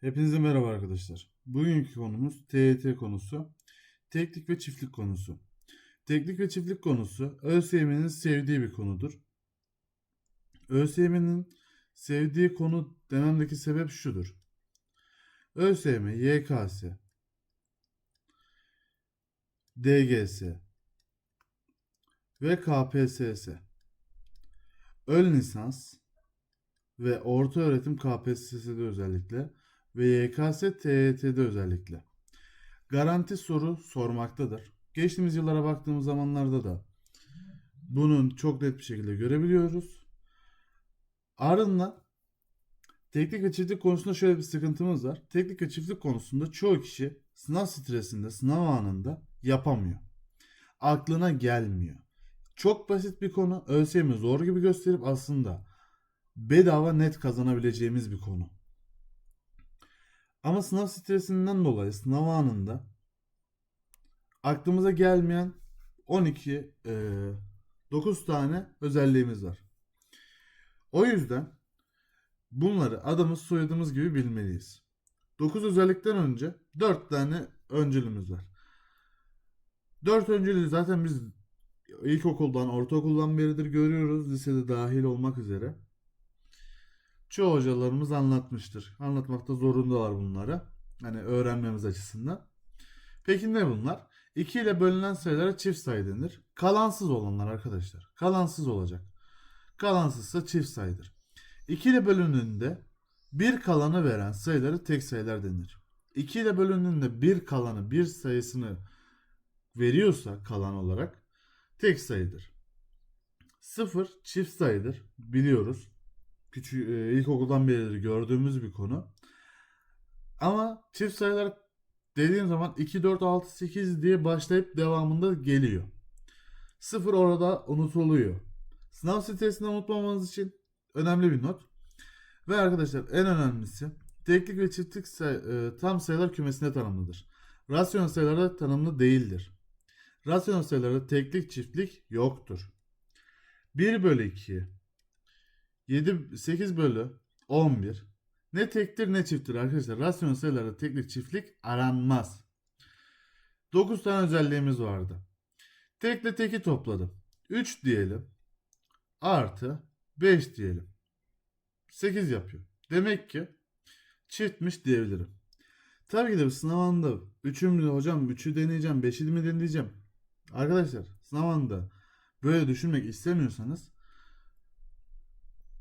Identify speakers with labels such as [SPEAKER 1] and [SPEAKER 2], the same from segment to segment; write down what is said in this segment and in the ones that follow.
[SPEAKER 1] Hepinize merhaba arkadaşlar. Bugünkü konumuz TYT konusu. Teklik ve çiftlik konusu. Teklik ve çiftlik konusu ÖSYM'nin sevdiği bir konudur. ÖSYM'nin sevdiği konu dememdeki sebep şudur. ÖSYM, YKS, DGS ve KPSS ön lisans ve orta öğretim KPSS'de özellikle ve YKS TYT'de özellikle garanti soru sormaktadır. Geçtiğimiz yıllara baktığımız zamanlarda da bunun çok net bir şekilde görebiliyoruz. Ardından teknik ve çiftlik konusunda şöyle bir sıkıntımız var. Teknik ve çiftlik konusunda çoğu kişi sınav stresinde, sınav anında yapamıyor. Aklına gelmiyor. Çok basit bir konu. ÖSYM zor gibi gösterip aslında bedava net kazanabileceğimiz bir konu. Ama sınav stresinden dolayı sınav anında aklımıza gelmeyen 12 e, 9 tane özelliğimiz var. O yüzden bunları adımız soyadımız gibi bilmeliyiz. 9 özellikten önce 4 tane öncülümüz var. 4 öncülü zaten biz ilkokuldan, ortaokuldan beridir görüyoruz. Lisede dahil olmak üzere. Çoğu hocalarımız anlatmıştır. Anlatmakta zorundalar bunları. Hani öğrenmemiz açısından. Peki ne bunlar? 2 ile bölünen sayılara çift sayı denir. Kalansız olanlar arkadaşlar. Kalansız olacak. Kalansızsa çift sayıdır. 2 ile bölündüğünde bir kalanı veren sayıları tek sayılar denir. 2 ile bölündüğünde bir kalanı bir sayısını veriyorsa kalan olarak tek sayıdır. 0 çift sayıdır biliyoruz. Küçük e, ilkokuldan beri gördüğümüz bir konu. Ama çift sayılar dediğim zaman 2 4 6 8 diye başlayıp devamında geliyor. 0 orada unutuluyor. Sınav stresini unutmamanız için önemli bir not. Ve arkadaşlar en önemlisi teklik ve çiftlik say- e, tam sayılar kümesinde tanımlıdır. Rasyonel sayılarda tanımlı değildir. Rasyonel sayılarda teklik çiftlik yoktur. 1 bölü 2 7 8 bölü 11 ne tektir ne çifttir arkadaşlar. Rasyonel sayılarda teklik çiftlik aranmaz. 9 tane özelliğimiz vardı. Tekle teki topladım. 3 diyelim. Artı 5 diyelim. 8 yapıyor. Demek ki çiftmiş diyebilirim. Tabii ki de sınav anında 3'ü mü hocam 3'ü deneyeceğim 5'i mi deneyeceğim. Arkadaşlar sınav anında böyle düşünmek istemiyorsanız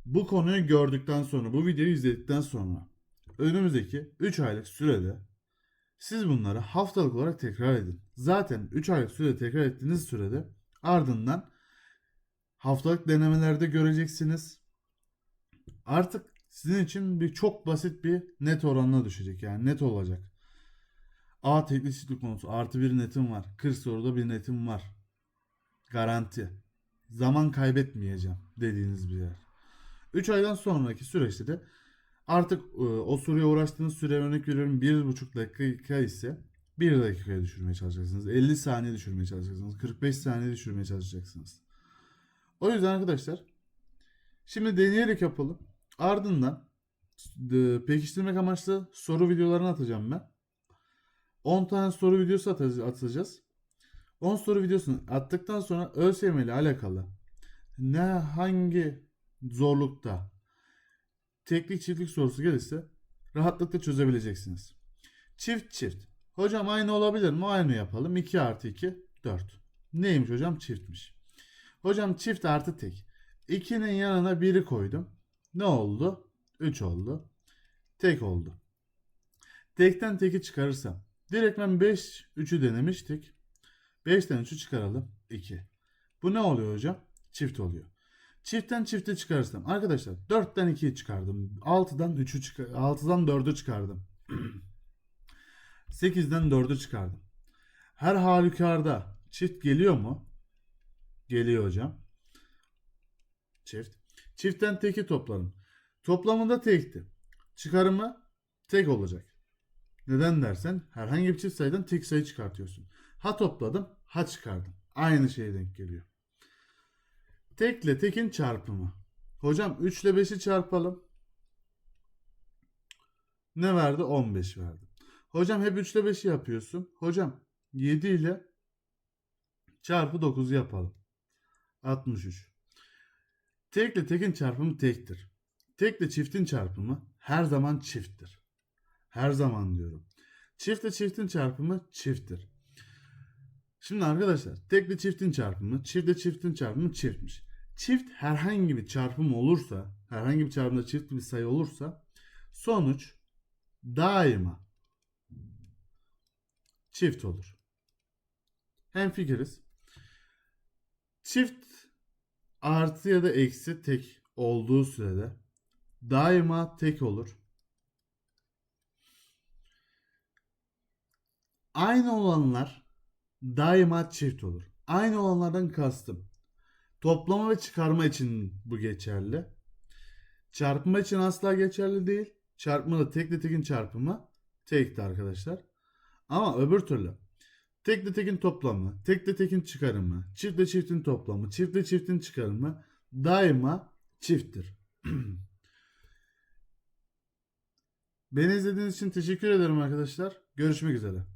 [SPEAKER 1] bu konuyu gördükten sonra, bu videoyu izledikten sonra önümüzdeki 3 aylık sürede siz bunları haftalık olarak tekrar edin. Zaten 3 aylık sürede tekrar ettiğiniz sürede ardından haftalık denemelerde göreceksiniz. Artık sizin için bir çok basit bir net oranına düşecek. Yani net olacak. A teknik çiftlik konusu artı bir netim var. 40 soruda bir netim var. Garanti. Zaman kaybetmeyeceğim dediğiniz bir yer. 3 aydan sonraki süreçte de artık e, o soruya uğraştığınız süre örnek veriyorum 1,5 dakika ise 1 dakikaya düşürmeye çalışacaksınız. 50 saniye düşürmeye çalışacaksınız. 45 saniye düşürmeye çalışacaksınız. O yüzden arkadaşlar şimdi deneyerek yapalım. Ardından e, pekiştirmek amaçlı soru videolarını atacağım ben. 10 tane soru videosu atacağız. atacağız. 10 soru videosunu attıktan sonra ÖSYM ile alakalı ne hangi zorlukta teknik çiftlik sorusu gelirse rahatlıkla çözebileceksiniz. Çift çift. Hocam aynı olabilir mi? Aynı yapalım. 2 artı 2 4. Neymiş hocam? Çiftmiş. Hocam çift artı tek. 2'nin yanına 1'i koydum. Ne oldu? 3 oldu. Tek oldu. Tekten teki çıkarırsam. Direkt ben 5, 3'ü denemiştik. 5'ten 3'ü çıkaralım. 2. Bu ne oluyor hocam? Çift oluyor. Çiftten çifte çıkarırsam. Arkadaşlar 4'ten 2'yi çıkardım. 6'dan 3'ü çıkar 6'dan 4'ü çıkardım. 8'den 4'ü çıkardım. Her halükarda çift geliyor mu? Geliyor hocam. Çift. Çiftten teki topladım. Toplamında tekti. Çıkarımı tek olacak. Neden dersen herhangi bir çift sayıdan tek sayı çıkartıyorsun. Ha topladım, ha çıkardım. Aynı şeye denk geliyor. Tekle tekin çarpımı. Hocam 3 ile 5'i çarpalım. Ne verdi? 15 verdi. Hocam hep 3 ile 5'i yapıyorsun. Hocam 7 ile çarpı 9'u yapalım. 63. Tekle tekin çarpımı tektir. Tekle çiftin çarpımı her zaman çifttir. Her zaman diyorum. Çiftle çiftin çarpımı çifttir. Şimdi arkadaşlar tekle çiftin çarpımı, çiftle çiftin çarpımı çiftmiş. Çift herhangi bir çarpım olursa, herhangi bir çarpımda çift bir sayı olursa sonuç daima çift olur. Hem fikiriz. Çift artı ya da eksi tek olduğu sürede daima tek olur. Aynı olanlar daima çift olur. Aynı olanlardan kastım. Toplama ve çıkarma için bu geçerli. Çarpma için asla geçerli değil. Çarpma da tekle tekin çarpımı tekti arkadaşlar. Ama öbür türlü tekle tekin toplamı, tekle tekin çıkarımı, çiftle çiftin toplamı, çiftle çiftin çıkarımı daima çifttir. Beni izlediğiniz için teşekkür ederim arkadaşlar. Görüşmek üzere.